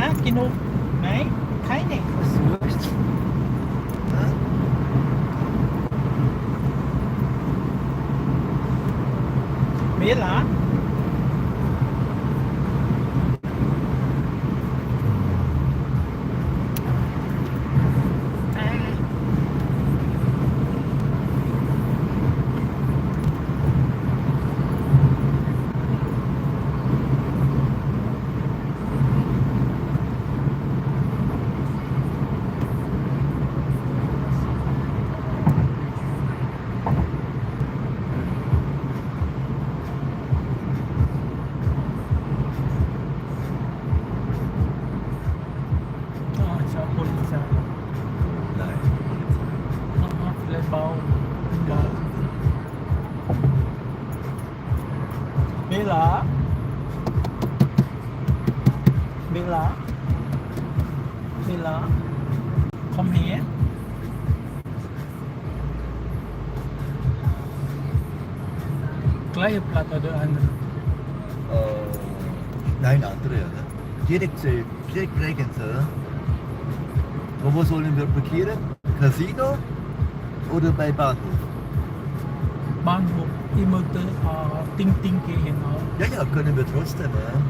vaak genoeg mij pijn heeft. Huh? Meer la. Baum. Bella Bella Mela. Komm her. Gleiche Platte oder andere? Äh, nein, andere, ne? oder? Direkt, direkt Bregenz, oder? Wo sollen wir parkieren? Casino? Oder bei Bahnhof? Bahnhof immer der äh, Ding Ding gehen. Ja, ja, können wir trotzdem. Ja.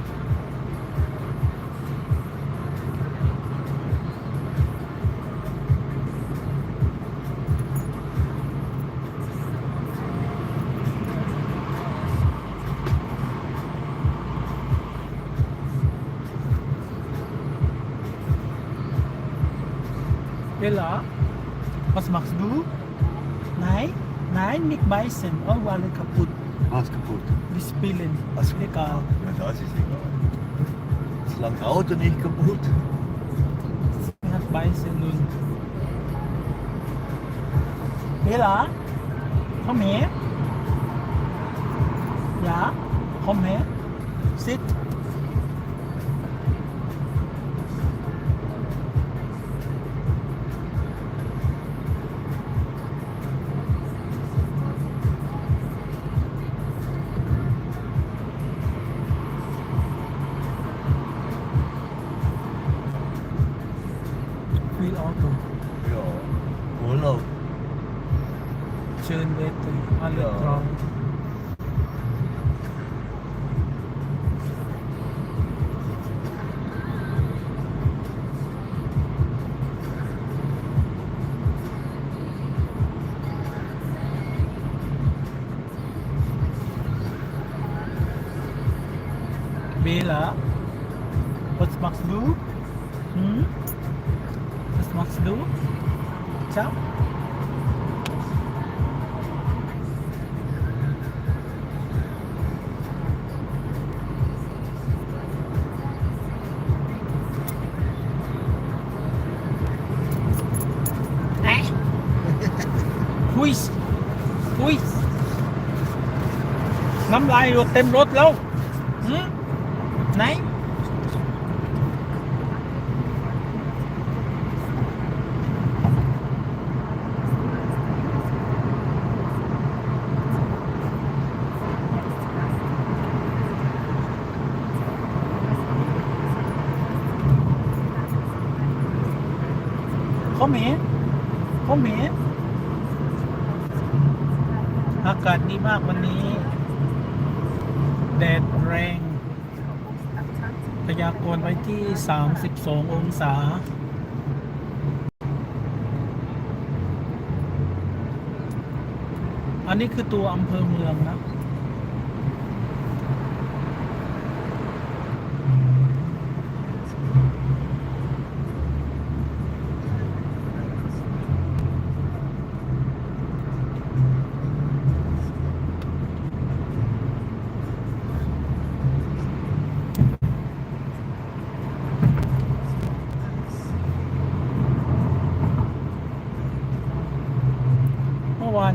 Bella, was machst du? Nein, nicht beißen. Oh, alle kaputt. Was kaputt? Wir spielen. Ach so. Egal. Ja, das ist egal. Solange Auto nicht kaputt. Nicht beißen nun. Bella, komm her. Ja, komm her. Sit. wheel auto. Yo. Ulog. Chillin' beto. Alot yeah. Ui Ui Ngắm lại được tem rốt lâu. Ừ. Này. Có mía. Có mía. มากวันนี้แดดแรงพยากรณ์ไว้ที่ 32 องศา อันนี้คือตัวอำเภอเมืองนะ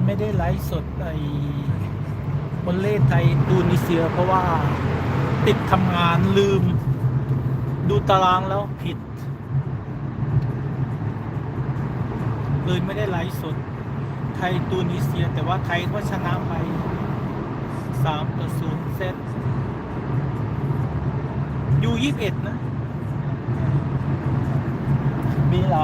ไม่ได้ไลฟ์สดไอ้วอลเล่ไทยตูนิเซีย เพราะว่าติดทำงานลืม ดูตารางแล้วผิด เลยไม่ได้ไลฟ์สด ไทยตูนิเซีย แต่ว่าไทยก็ชนะไปสามต่อศูนย์เซตยูยี่สิบเอ็ดนะเบล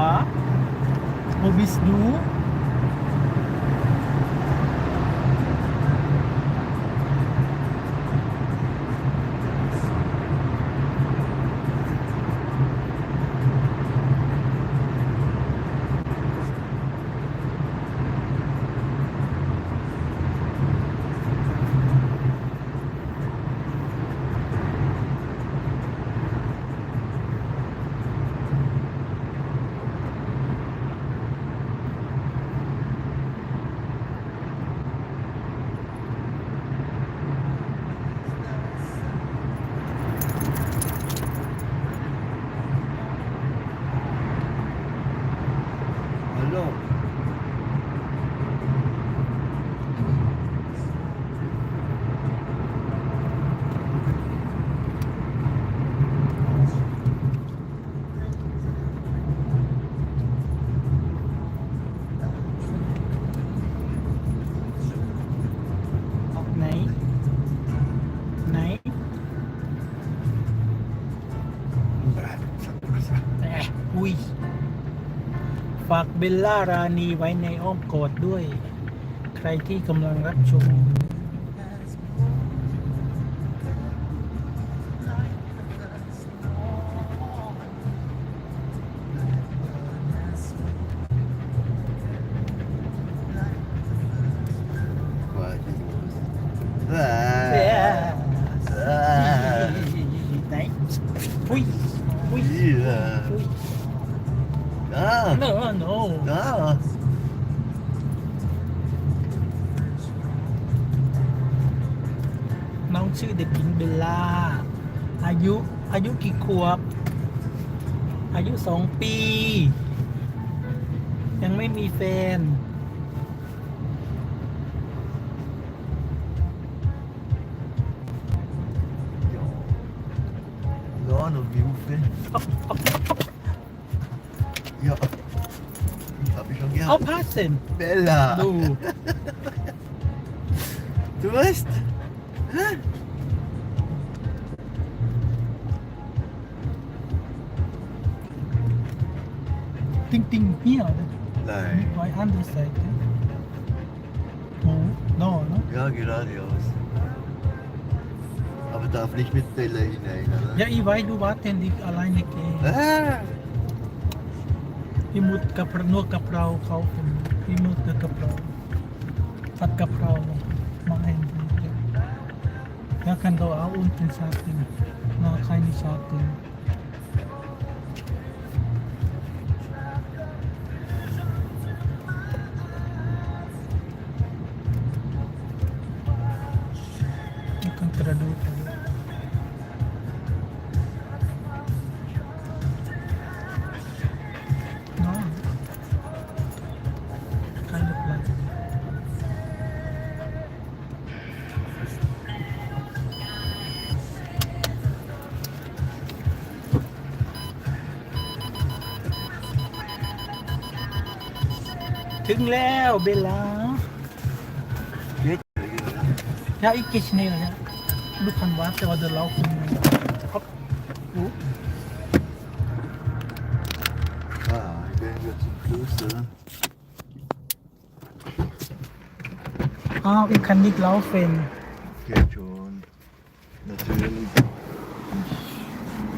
ากเบลล่ารานีไว้ในอ้อมกอดด้วย ใครที่กำลังรับชม Wah, die Jungs. Ah. ไหนอุ้ยอุ้ย Yeah. อุ้ย Ah. no no Ah. น้องชื่อเด็กหญิงเบลล่า อายุอายุกี่ขวบ อายุสองปี ยังไม่มีแฟน Ja. Ja, nog Hilfe. denn? Bella. Du. Du weißt. Hä? Ding, ding, hier, oder? Nein. Bei anderer Seite. Wo? Da, ne? Ja, geradeaus. Aber darf nicht mit Bella hinein, oder? Ja, ich weiß, du wartest nicht alleine gehen. Ah. Ich muss nur Kaprau kaufen. Timog na kapraw. At kapraw mo. Mga hindi. Kaya kando auntin sa atin. Nakakainin sa atin. ราเขาเป็นพี่มุดกับเราผัดกับเรามาเห็นดีแล้วกันตัวเอาอุ่นเป็นชาตินนอใครในชาตินถึงแล้วเบลล่า Geht. Ja, ik is snel, ja. Look van water wat er laufen. Hop. Oeh. Ah, ich bin wieder zum Kloster. Ah, ik kan niet laufen. Geht schon. Natürlich.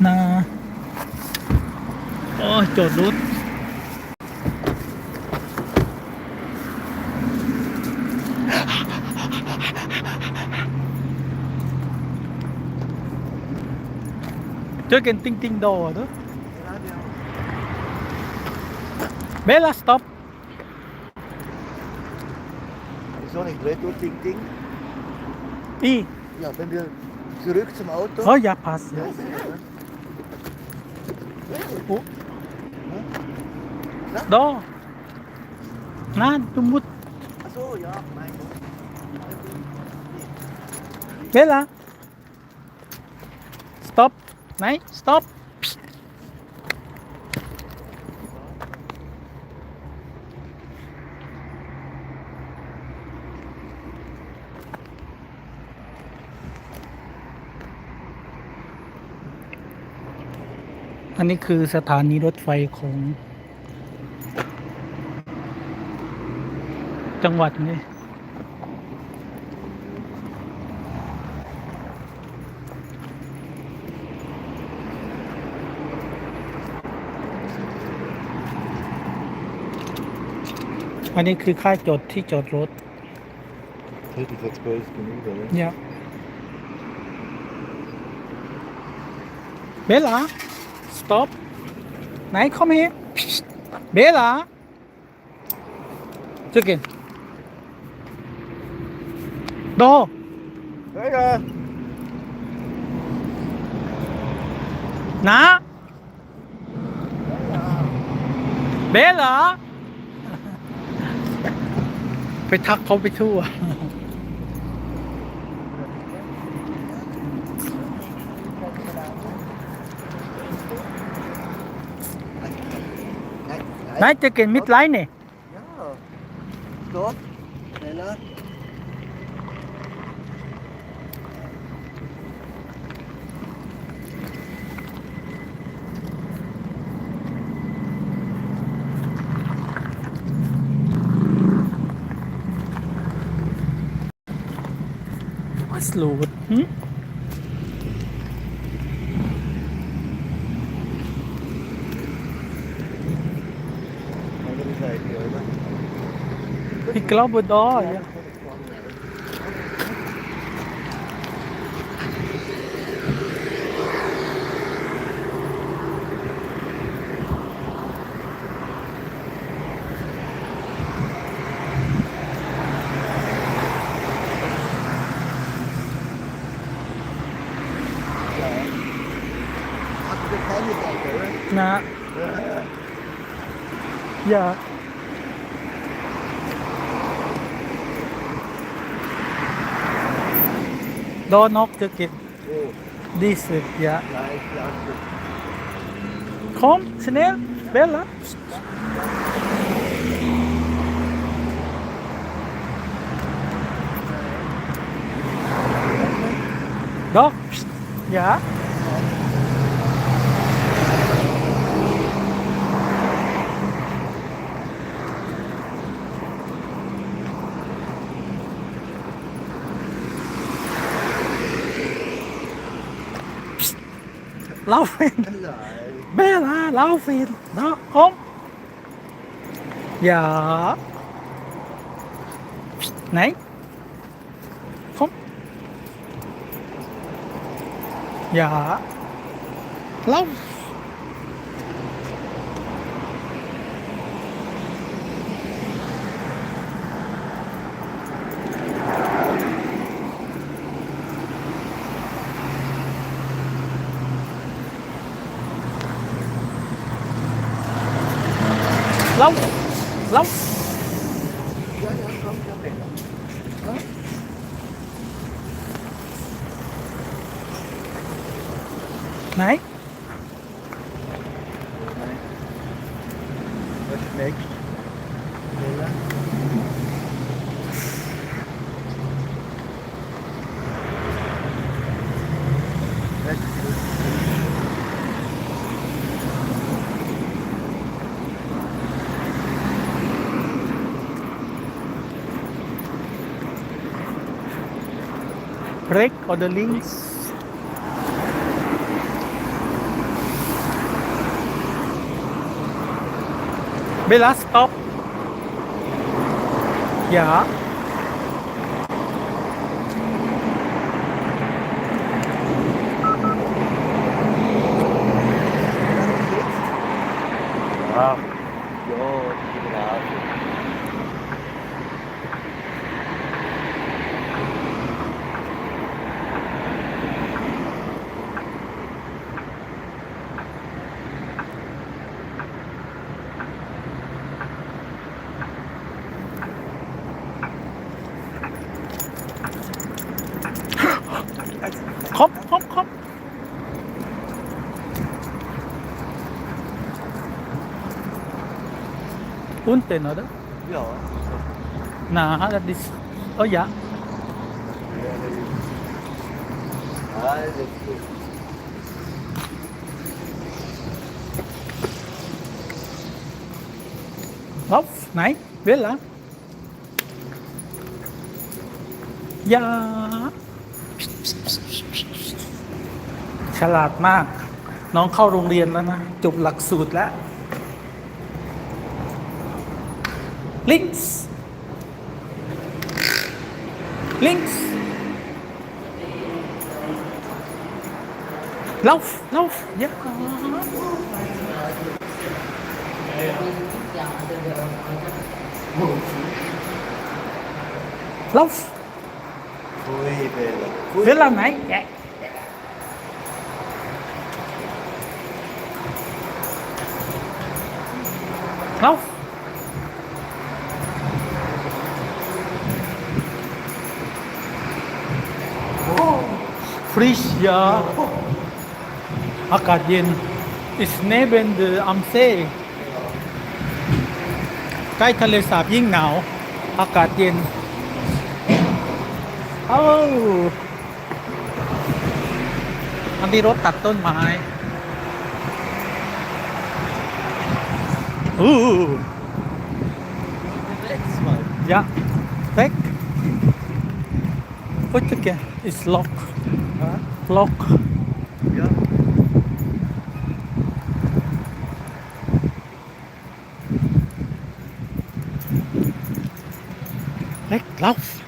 นะโอ้ยจอดรถ Chicken ting ting daw ano? Bella stop. Ist noch nicht Red ting ting? I. Ja, wenn wir zurück zum Auto. Oh ja, passt. Ja. Oh. Na? Da. Na, du musst. Ach so, ja, mein Gott. Bella. ไหน stop อันนี้คือสถานีรถไฟของ จังหวัดนี้ อันนี้คือค่าจอดที่จอดรถ Hätte ich jetzt bald genug, oder? เนี่ยเบลล่า stop ไหน come here เบลล่าเจอกันโด Ja, ja. นะเบลล่า ไปทักเขาไปทั่ว Nein, ไหนเจอกันมิดไลน์เนี่ย Ja. Stopp. Was los? Hm? Andere Seite, oder? Ich glaube da, ja. Hast นะอย่าโดนกจะกินดีสุดยะคอมเชเนลเบลล่าดอกยะ Laughing. Bella laughing. Nó ốm. Dạ. Này. Không. Dạ. Laughing. Long. Long. Nee? Nee. Dat is niks. or the links. Bella stop. Yeah. Wow. Unten, oder? Ja. Na, das ist. Oh ja. Alles gut. Auf, nein, Bella. Ja. ฉลาดมาก น้องเข้าโรงเรียนแล้วนะ จบหลักสูตรแล้ว Links. Links. Lauf, lauf. Ja. Lauf. Ja. Lauf. ฟริชยาอากาศเย็น is neben der Amsee ใกล้ทะเลสาบยิ่งหนาว อากาศเย็นเอาอันนี้รถตัดต้นไม้อู้ Ja, weg. Gut, okay. Ist lock. klok. Ja. Recht lauf.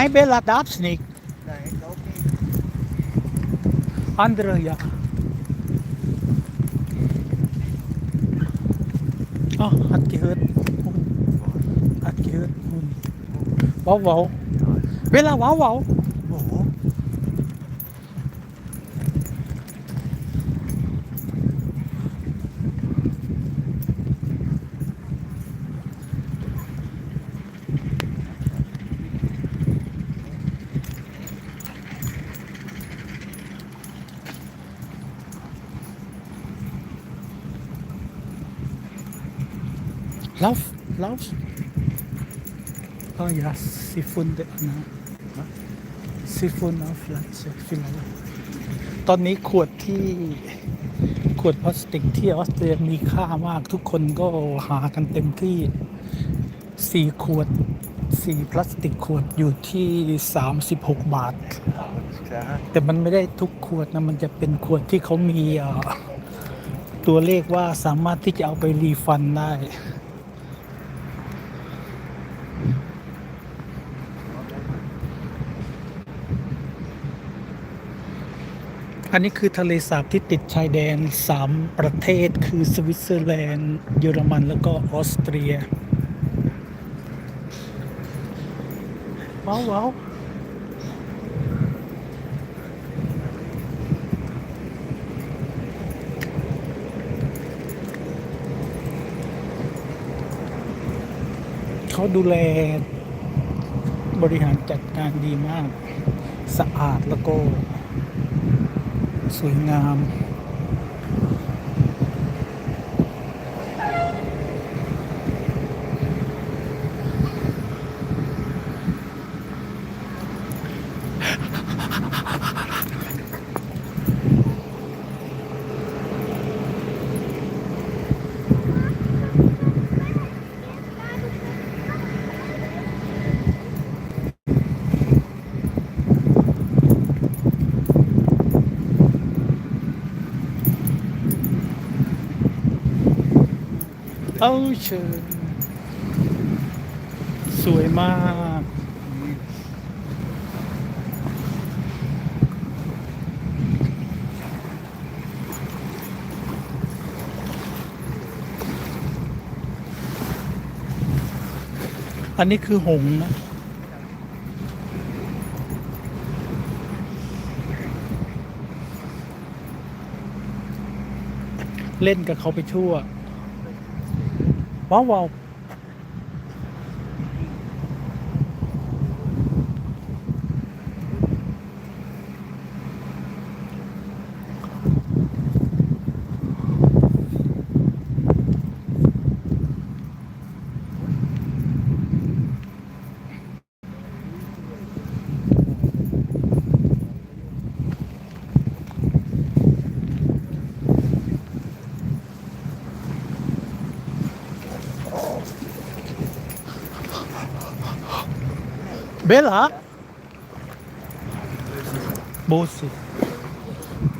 Nein, Bella darf's nicht. Nein, glaub nicht. Andere ja. Oh, hat gehört. Hat gehört. Wow, wow. Bella, wow, wow. Lauf, lauf. Oh ja, sie funde na. Sie funde auf Platz vielleicht. ตอนนี้ขวดที่ขวดพลาสติกที่ออสเตรียมีค่ามากทุกคนก็หากันเต็มที่สี่ขวดสี่พลาสติกขวดอยู่ที่ 36 บาท แต่มันไม่ได้ทุกขวดนะ มันจะเป็นขวดที่เขามีตัวเลขว่าสามารถที่จะเอาไปรีฟันได้ อันนี้คือทะเลสาบที่ติดชายแดนสามประเทศคือสวิตเซอร์แลนด์ เยอรมันแล้วก็ออสเตรีย ว้าวว้าวเขาดูแลบริหารจัดการดีมาก สะอาดแล้วก็ สวยงาม เอาเชิญสวยมาก อันนี้คือหงนะเล่นกับเขาไปทั่ว Uau, uau! วว้าวเบลล่าโบสิ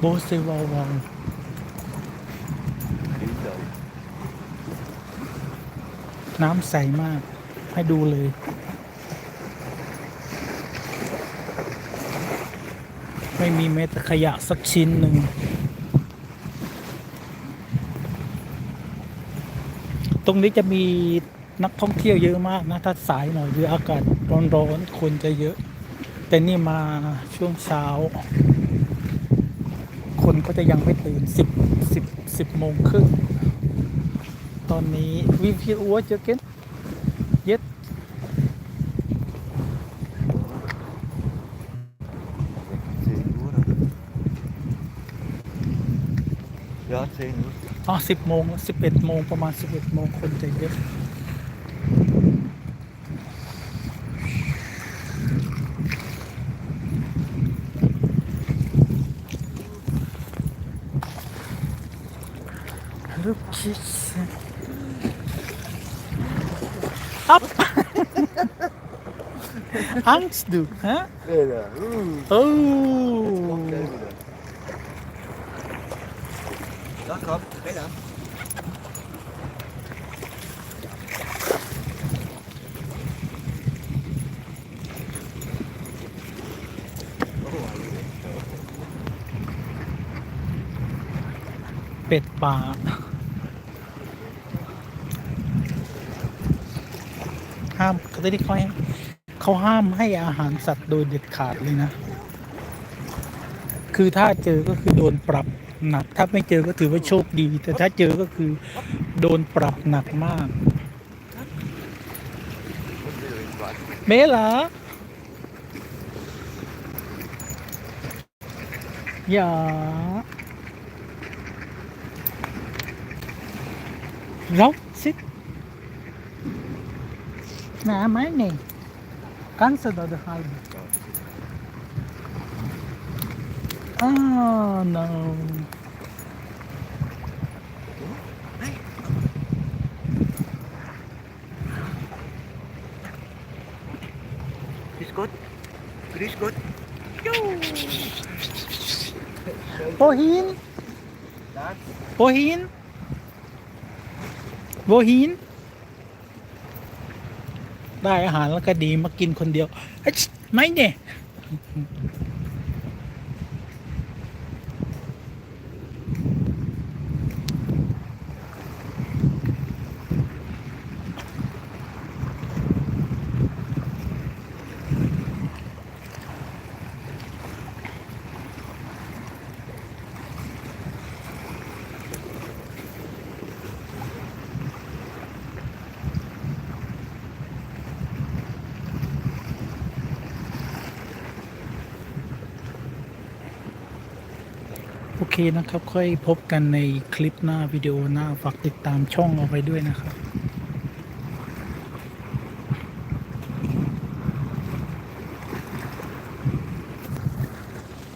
โบสิว้าวว้าวน้ำใสมาก ให้ดูเลย ไม่มีแม้แต่ขยะสักชิ้นหนึ่ง ตรงนี้จะมี นักท่องเที่ยวเยอะมากนะ ถ้าสายหน่อยหรืออากาศร้อนๆคนจะเยอะ แต่นี่มาช่วงเช้า คนก็จะยังไม่ตื่นสิบสิบสิบโมงครึ่งตอนนี้วิพีอัวเจอเกันเย็ด10 Uhr oder? Ja, 10 Uhr. อ๋อสิบโมงสิบเอ็ดโมงประมาณสิบเอ็ดโมงคนจะเยอะ Look, kids. Up! Angst, du, hä? Ja, uh. Oh! Ja, komm, Bella. Oh, เป็ดป่า ห้ามเขาจะได้ค่อยเขาห้ามให้อาหารสัตว์โดยเด็ดขาดเลยนะ คือถ้าเจอก็คือโดนปรับหนัก ถ้าไม่เจอก็ถือว่าโชคดี แต่ถ้าเจอก็คือโดนปรับหนักมาก เมล่ะอย่า Rau, sit. Na, mijn Cansado de raiva. Ah, não. Biscoito. Biscoito. Wohin? Wohin? Wohin? ได้อาหารแล้วก็ดีมากินคนเดียวเอ้ยไม่เนี่ย นะครับ ค่อยพบกันในคลิปหน้าวิดีโอหน้าฝากติดตามช่องเอาไว้ด้วยนะครับ